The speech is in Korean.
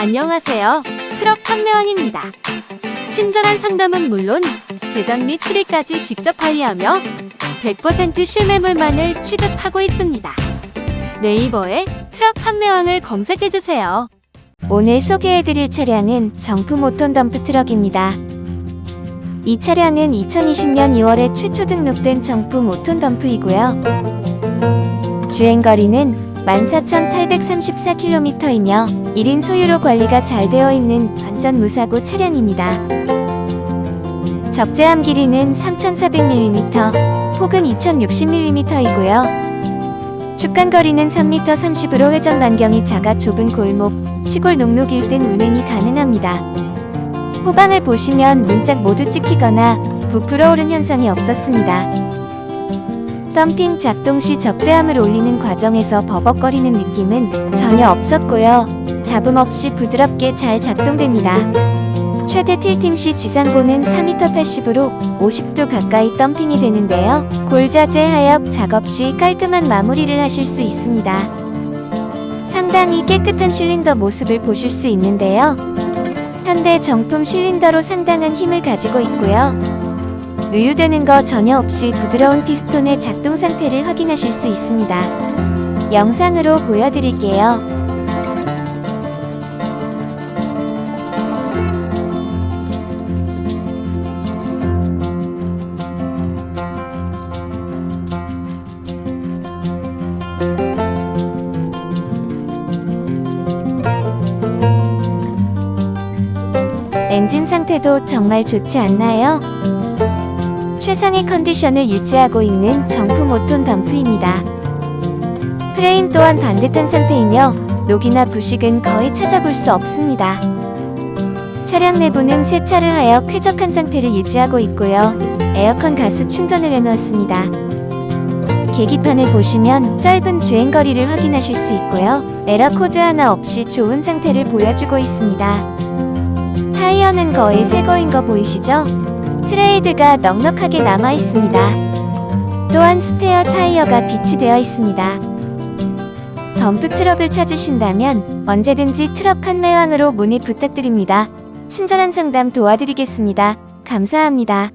안녕하세요. 트럭 판매왕입니다. 친절한 상담은 물론 제작 및 수리까지 직접 관리하며 100% 실매물만을 취급하고 있습니다. 네이버에 트럭 판매왕을 검색해주세요. 오늘 소개해드릴 차량은 정품 5톤 덤프 트럭입니다. 이 차량은 2020년 2월에 최초 등록된 정품 5톤 덤프이고요. 주행거리는 14,834km이며 1인 소유로 관리가 잘 되어 있는 완전 무사고 차량입니다. 적재함 길이는 3,400mm, 폭은 2,060mm이고요. 축간 거리는 3m 30으로 회전 반경이 작아 좁은 골목, 시골 농로 길 등 운행이 가능합니다. 후방을 보시면 문짝 모두 찍히거나 부풀어 오른 현상이 없었습니다. 덤핑 작동 시 적재함을 올리는 과정에서 버벅거리는 느낌은 전혀 없었고요. 잡음 없이 부드럽게 잘 작동됩니다. 최대 틸팅 시 지상고는 4m 80으로 50도 가까이 덤핑이 되는데요. 골자재 하역 작업 시 깔끔한 마무리를 하실 수 있습니다. 상당히 깨끗한 실린더 모습을 보실 수 있는데요. 현대 정품 실린더로 상당한 힘을 가지고 있고요. 누유되는 거 전혀 없이 부드러운 피스톤의 작동 상태를 확인하실 수 있습니다. 영상으로 보여드릴게요. 엔진 상태도 정말 좋지 않나요? 최상의 컨디션을 유지하고 있는 정품 5톤 덤프입니다. 프레임 또한 반듯한 상태이며 녹이나 부식은 거의 찾아볼 수 없습니다. 차량 내부는 세차를 하여 쾌적한 상태를 유지하고 있고요. 에어컨 가스 충전을 해놓았습니다. 계기판을 보시면 짧은 주행거리를 확인하실 수 있고요. 에러 코드 하나 없이 좋은 상태를 보여주고 있습니다. 타이어는 거의 새 거인 거 보이시죠? 트레이드가 넉넉하게 남아 있습니다. 또한 스페어 타이어가 비치되어 있습니다. 덤프 트럭을 찾으신다면 언제든지 트럭 판매왕으로 문의 부탁드립니다. 친절한 상담 도와드리겠습니다. 감사합니다.